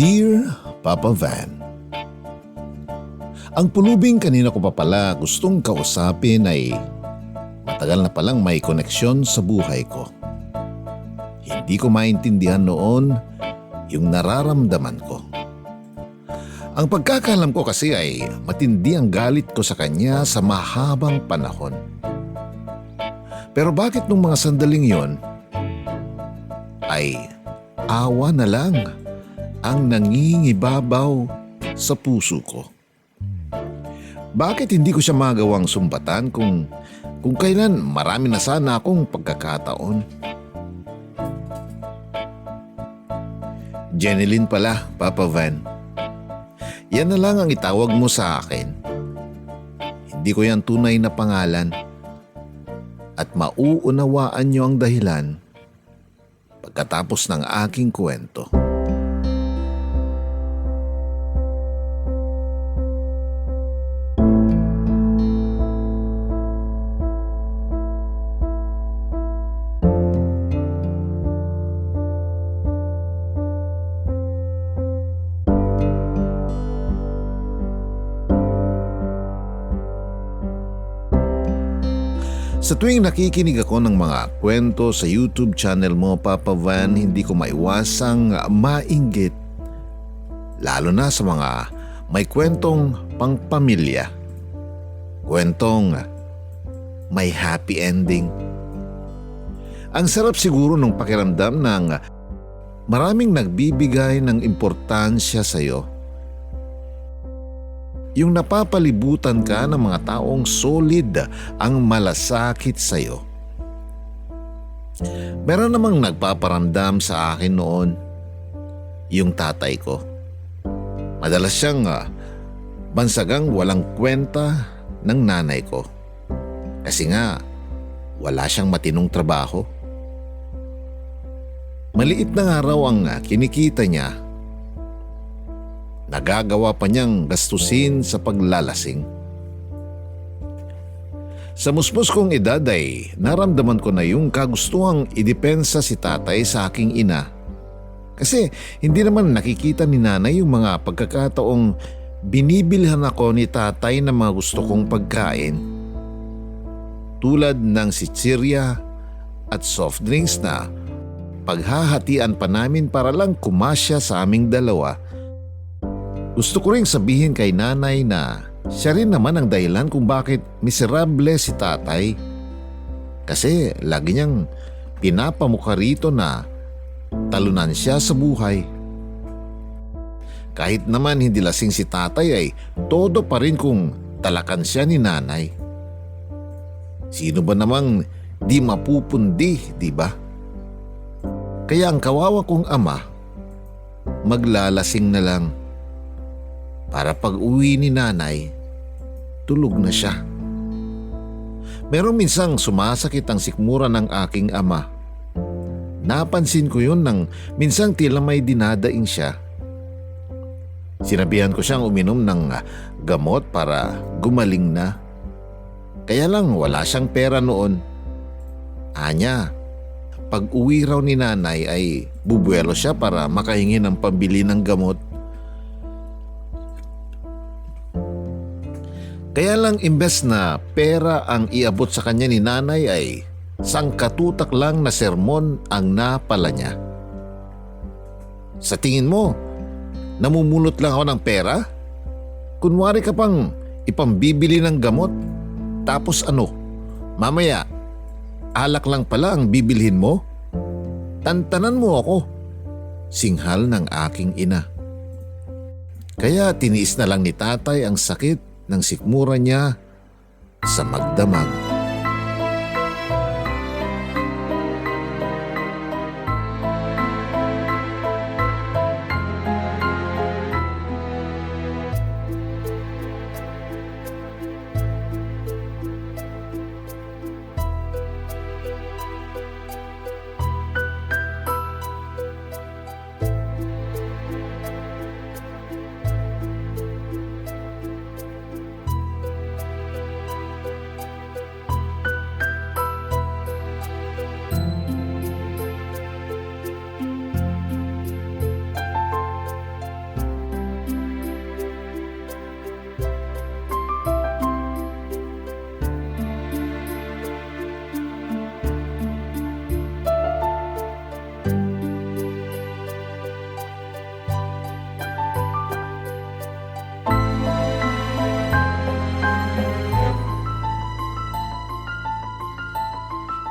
Dear Papa Van, Ang pulubing kanina ko pa pala gustong kausapin ay matagal na palang may koneksyon sa buhay ko. Hindi ko maintindihan noon yung nararamdaman ko. Ang pagkakalam ko kasi ay matindi ang galit ko sa kanya sa mahabang panahon. Pero bakit nung mga sandaling yon ay awa na lang ang nangingibabaw sa puso ko? Bakit hindi ko siya magawang sumbatan kung kung kailan marami na sana akong pagkakataon? Jeneline pala, Papa Van. Yan na lang ang itawag mo sa akin. Hindi ko yan tunay na pangalan. At mauunawaan niyo ang dahilan pagkatapos ng aking kwento. Sa tuwing nakikinig ako ng mga kwento sa YouTube channel mo, Papa Van, hindi ko maiwasang mainggit. Lalo na sa mga may kwentong pangpamilya. Kwentong may happy ending. Ang sarap siguro ng pakiramdam ng maraming nagbibigay ng importansya sa iyo yung napapalibutan ka ng mga taong solid ang malasakit sa iyo. Meron namang nagpaparamdam sa akin noon, yung tatay ko. Madalas siyang ah, bansagang walang kwenta ng nanay ko. Kasi nga, wala siyang matinong trabaho. Maliit na nga raw ang ah, kinikita niya nagagawa pa niyang gastusin sa paglalasing. Sa musmus kong edad ay naramdaman ko na yung kagustuhang idepensa si tatay sa aking ina. Kasi hindi naman nakikita ni nanay yung mga pagkakataong binibilhan ako ni tatay ng mga gusto kong pagkain. Tulad ng sitsirya at soft drinks na paghahatian pa namin para lang kumasya sa aming dalawa gusto ko ring sabihin kay nanay na siya rin naman ang dahilan kung bakit miserable si tatay. Kasi lagi niyang pinapamukha rito na talunan siya sa buhay. Kahit naman hindi lasing si tatay ay todo pa rin kung talakan siya ni nanay. Sino ba namang di mapupundi, di ba? Kaya ang kawawa kong ama, maglalasing na lang para pag uwi ni nanay, tulog na siya. Merong minsang sumasakit ang sikmura ng aking ama. Napansin ko yun nang minsang tila may dinadaing siya. Sinabihan ko siyang uminom ng gamot para gumaling na. Kaya lang wala siyang pera noon. Anya, pag uwi raw ni nanay ay bubuelo siya para makahingi ng pambili ng gamot. Kaya lang imbes na pera ang iabot sa kanya ni nanay ay sangkatutak lang na sermon ang napala niya. Sa tingin mo, namumulot lang ako ng pera? Kunwari ka pang ipambibili ng gamot. Tapos ano, mamaya, alak lang pala ang bibilhin mo? Tantanan mo ako. Singhal ng aking ina. Kaya tiniis na lang ni tatay ang sakit ng sikmura niya sa magdamag.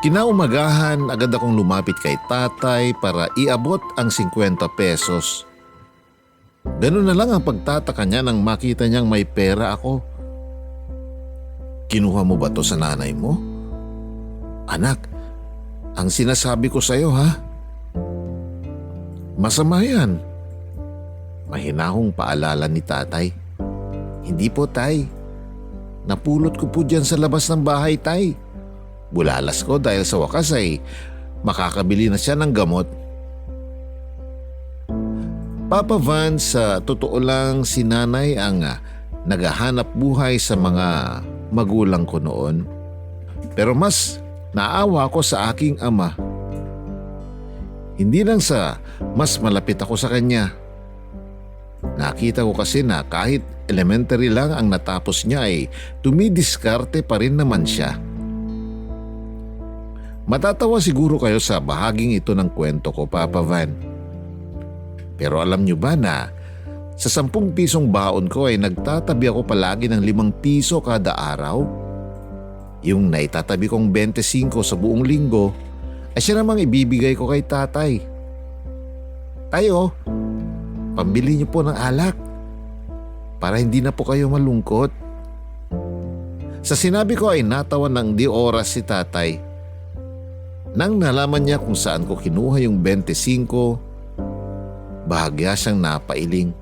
Kinaumagahan, agad akong lumapit kay tatay para iabot ang 50 pesos. Ganun na lang ang pagtataka niya nang makita niyang may pera ako. Kinuha mo ba to sa nanay mo? Anak, ang sinasabi ko sa'yo ha? Masama yan. Mahinahong paalala ni tatay. Hindi po tay. Napulot ko po dyan sa labas ng bahay tay. Bulalas ko dahil sa wakas ay makakabili na siya ng gamot. Papa Van, sa totoo lang si nanay ang ah, naghahanap buhay sa mga magulang ko noon. Pero mas naawa ko sa aking ama. Hindi lang sa mas malapit ako sa kanya. Nakita ko kasi na kahit elementary lang ang natapos niya ay tumidiskarte pa rin naman siya. Matatawa siguro kayo sa bahaging ito ng kwento ko, Papa Van. Pero alam nyo ba na sa sampung pisong baon ko ay nagtatabi ako palagi ng limang piso kada araw? Yung naitatabi kong 25 sa buong linggo ay siya namang ibibigay ko kay tatay. Tayo, pambili niyo po ng alak para hindi na po kayo malungkot. Sa sinabi ko ay natawa ng di oras si tatay. Nang nalaman niya kung saan ko kinuha yung 25, bahagya siyang napailing.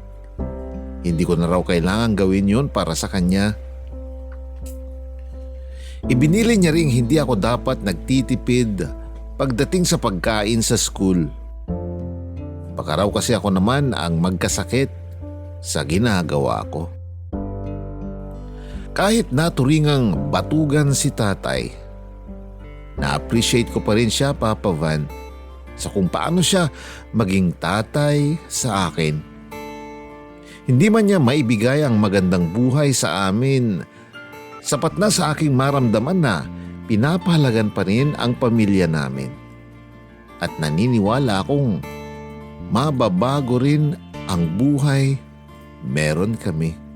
Hindi ko na raw kailangan gawin yon para sa kanya. Ibinili niya ring hindi ako dapat nagtitipid pagdating sa pagkain sa school. Baka raw kasi ako naman ang magkasakit sa ginagawa ko. Kahit naturingang batugan si tatay, na-appreciate ko pa rin siya, Papa Van, sa kung paano siya maging tatay sa akin. Hindi man niya maibigay ang magandang buhay sa amin, sapat na sa aking maramdaman na pinapahalagan pa rin ang pamilya namin. At naniniwala akong mababago rin ang buhay meron kami.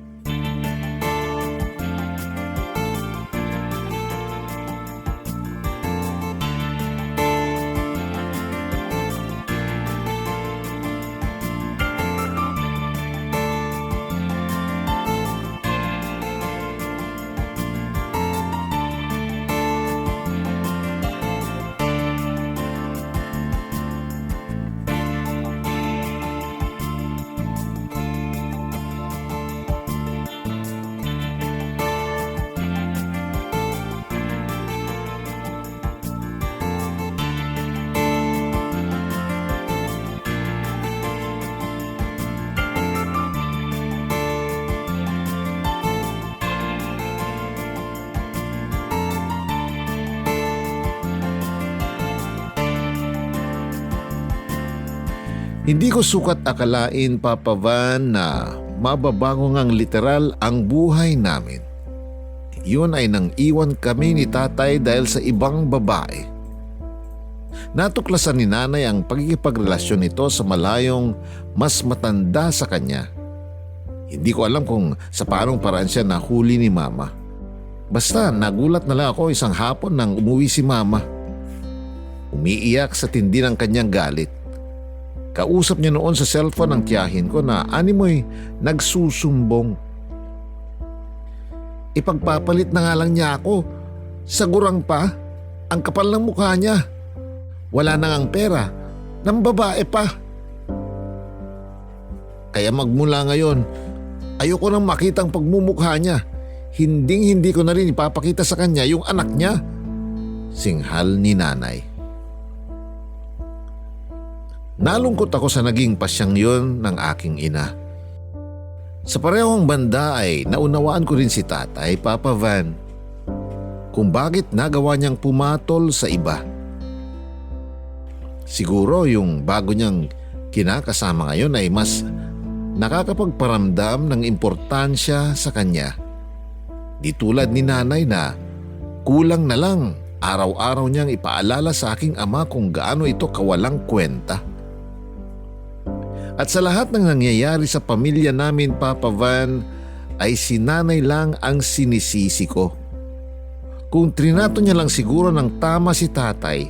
Hindi ko sukat akalain, Papa Van, na mababago ngang literal ang buhay namin. Yun ay nang iwan kami ni tatay dahil sa ibang babae. Natuklasan ni nanay ang pagkikipagrelasyon nito sa malayong mas matanda sa kanya. Hindi ko alam kung sa paanong paraan siya nahuli ni mama. Basta nagulat na lang ako isang hapon nang umuwi si mama. Umiiyak sa tindi ng kanyang galit. Kausap niya noon sa cellphone ng tiyahin ko na animoy nagsusumbong. Ipagpapalit na nga lang niya ako. Sagurang pa, ang kapal ng mukha niya. Wala na ngang pera, ng babae pa. Kaya magmula ngayon, ayoko nang makitang pagmumukha niya. Hinding hindi ko na rin ipapakita sa kanya yung anak niya. Singhal ni nanay. Nalungkot ako sa naging pasyang yon ng aking ina. Sa parehong banda ay naunawaan ko rin si tatay, Papa Van, kung bakit nagawa niyang pumatol sa iba. Siguro yung bago niyang kinakasama ngayon ay mas nakakapagparamdam ng importansya sa kanya. Di tulad ni nanay na kulang na lang araw-araw niyang ipaalala sa aking ama kung gaano ito kawalang kwenta. At sa lahat ng nangyayari sa pamilya namin, Papa Van, ay si nanay lang ang sinisisi ko. Kung trinato niya lang siguro ng tama si tatay,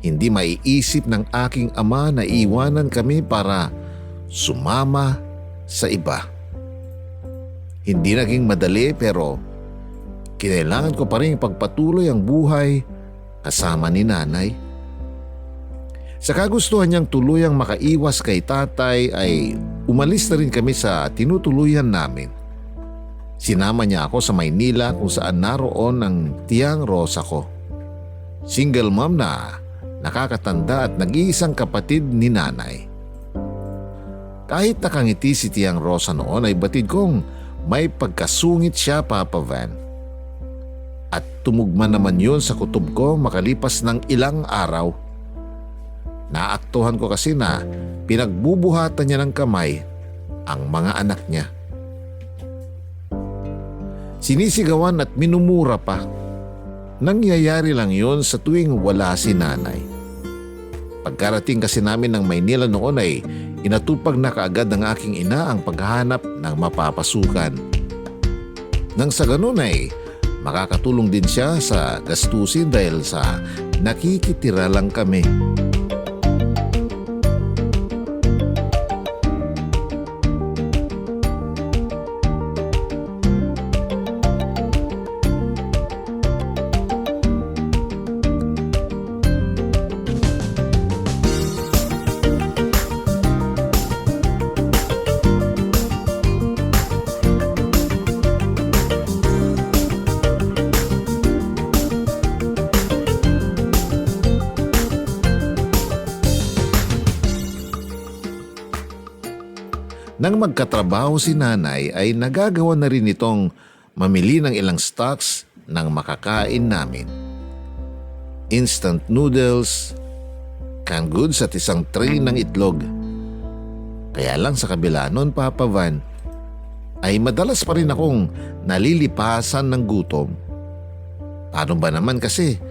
hindi maiisip ng aking ama na iwanan kami para sumama sa iba. Hindi naging madali pero kinailangan ko pa rin pagpatuloy ang buhay kasama ni nanay. Sa kagustuhan niyang tuluyang makaiwas kay tatay ay umalis na rin kami sa tinutuluyan namin. Sinama niya ako sa Maynila kung saan naroon ang tiyang Rosa ko. Single mom na nakakatanda at nag-iisang kapatid ni nanay. Kahit nakangiti si tiyang Rosa noon ay batid kong may pagkasungit siya Papa Van. At tumugma naman yun sa kutob ko makalipas ng ilang araw. Naaktuhan ko kasi na pinagbubuhatan niya ng kamay ang mga anak niya. Sinisigawan at minumura pa. Nangyayari lang yon sa tuwing wala si nanay. Pagkarating kasi namin ng Maynila noon ay inatupag na kaagad ng aking ina ang paghahanap ng mapapasukan. Nang sa ganun ay makakatulong din siya sa gastusin dahil sa nakikitira lang kami. Nang magkatrabaho si nanay ay nagagawa na rin itong mamili ng ilang stocks ng makakain namin. Instant noodles, canned goods at isang tray ng itlog. Kaya lang sa kabila noon Papa Van, ay madalas pa rin akong nalilipasan ng gutom. Paano ba naman kasi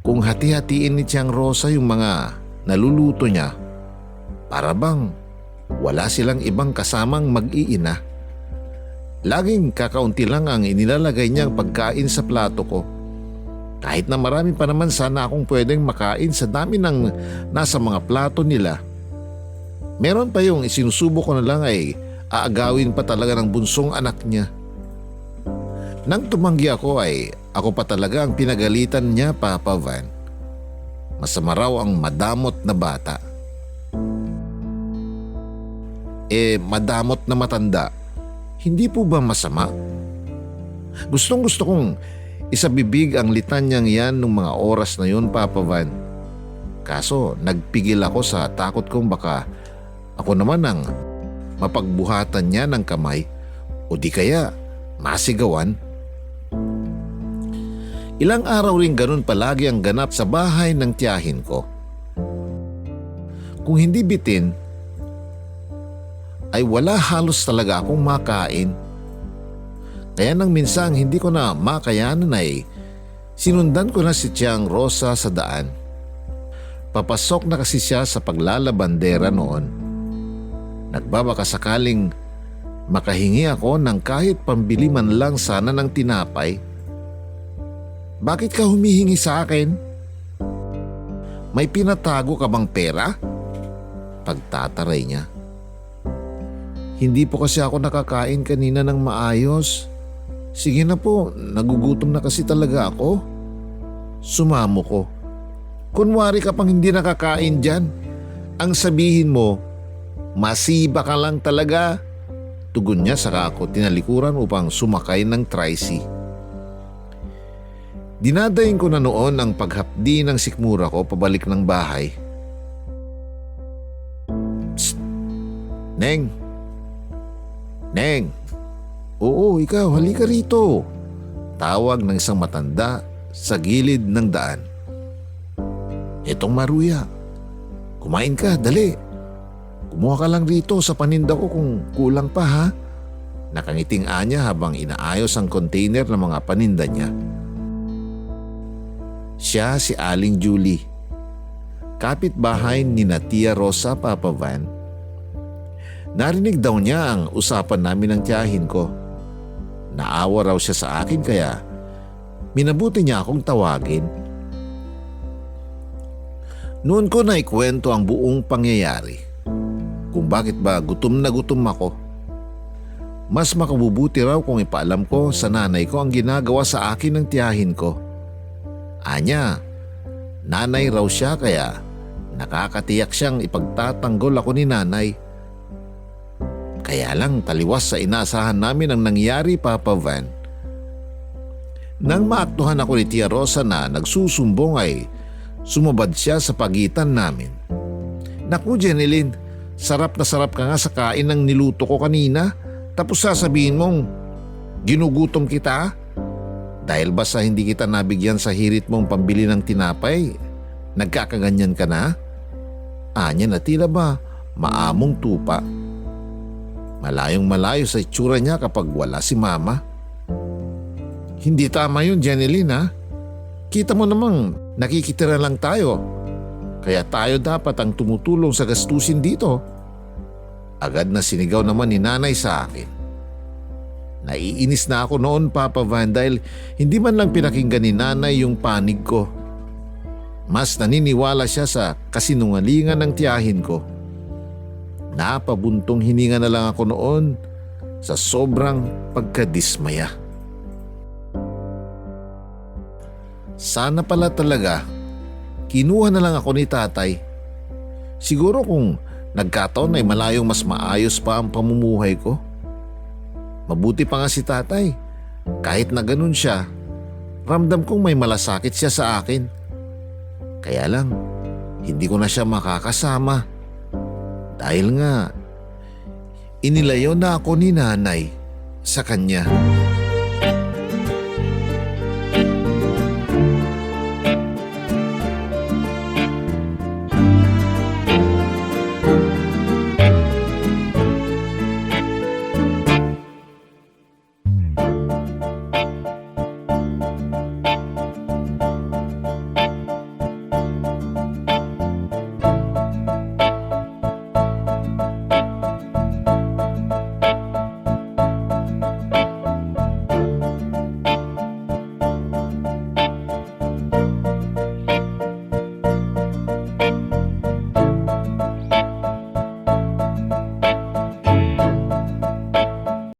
kung hati-hatiin ni Tiang Rosa yung mga naluluto niya, para bang wala silang ibang kasamang mag-iina. Laging kakaunti lang ang inilalagay niyang pagkain sa plato ko. Kahit na marami pa naman sana akong pwedeng makain sa dami ng nasa mga plato nila. Meron pa yung isinusubo ko na lang ay aagawin pa talaga ng bunsong anak niya. Nang tumanggi ako ay ako pa talaga ang pinagalitan niya Papa Van. Masama raw ang madamot na bata eh madamot na matanda, hindi po ba masama? Gustong gusto kong isabibig ang litanyang yan nung mga oras na yun, Papa Van. Kaso nagpigil ako sa takot kong baka ako naman ang mapagbuhatan niya ng kamay o di kaya masigawan. Ilang araw rin ganun palagi ang ganap sa bahay ng tiyahin ko. Kung hindi bitin, ay wala halos talaga akong makain. Kaya nang minsang hindi ko na makayanan ay sinundan ko na si Tiang Rosa sa daan. Papasok na kasi siya sa paglalabandera noon. Nagbabaka sakaling makahingi ako ng kahit pambili man lang sana ng tinapay. Bakit ka humihingi sa akin? May pinatago ka bang pera? Pagtataray niya. Hindi po kasi ako nakakain kanina ng maayos. Sige na po, nagugutom na kasi talaga ako. Sumamo ko. Kunwari ka pang hindi nakakain dyan. Ang sabihin mo, masiba ka lang talaga. Tugon niya saka ako tinalikuran upang sumakay ng tricy. Dinadayin ko na noon ang paghapdi ng sikmura ko pabalik ng bahay. Psst! Neng, Neng! Oo, ikaw, halika rito. Tawag ng isang matanda sa gilid ng daan. Itong maruya. Kumain ka, dali. Kumuha ka lang rito sa paninda ko kung kulang pa ha. Nakangiting anya habang inaayos ang container ng mga paninda niya. Siya si Aling Julie. Kapit-bahay ni Natia Rosa Papa Van Narinig daw niya ang usapan namin ng tiyahin ko. Naawa raw siya sa akin kaya minabuti niya akong tawagin. Noon ko na ikwento ang buong pangyayari. Kung bakit ba gutom na gutom ako. Mas makabubuti raw kung ipaalam ko sa nanay ko ang ginagawa sa akin ng tiyahin ko. Anya, nanay raw siya kaya nakakatiyak siyang ipagtatanggol ako ni nanay. Kaya lang taliwas sa inasahan namin ang nangyari Papa Van. Nang maaktuhan ako ni Tia Rosa na nagsusumbong ay sumabad siya sa pagitan namin. Naku Jeneline, sarap na sarap ka nga sa kain ng niluto ko kanina tapos sasabihin mong ginugutom kita? Dahil ba sa hindi kita nabigyan sa hirit mong pambili ng tinapay, nagkakaganyan ka na? Anya na tila ba maamong tupa. Malayong malayo sa itsura niya kapag wala si mama. Hindi tama yun, Jeneline. Kita mo namang nakikitira lang tayo. Kaya tayo dapat ang tumutulong sa gastusin dito. Agad na sinigaw naman ni nanay sa akin. Naiinis na ako noon Papa Van dahil hindi man lang pinakinggan ni nanay yung panig ko. Mas naniniwala siya sa kasinungalingan ng tiyahin ko. Napabuntong hininga na lang ako noon sa sobrang pagkadismaya. Sana pala talaga, kinuha na lang ako ni tatay. Siguro kung nagkataon ay malayong mas maayos pa ang pamumuhay ko. Mabuti pa nga si tatay. Kahit na ganun siya, ramdam kong may malasakit siya sa akin. Kaya lang, hindi ko na siya makakasama. Dahil nga, inilayo na ako ni nanay sa kanya.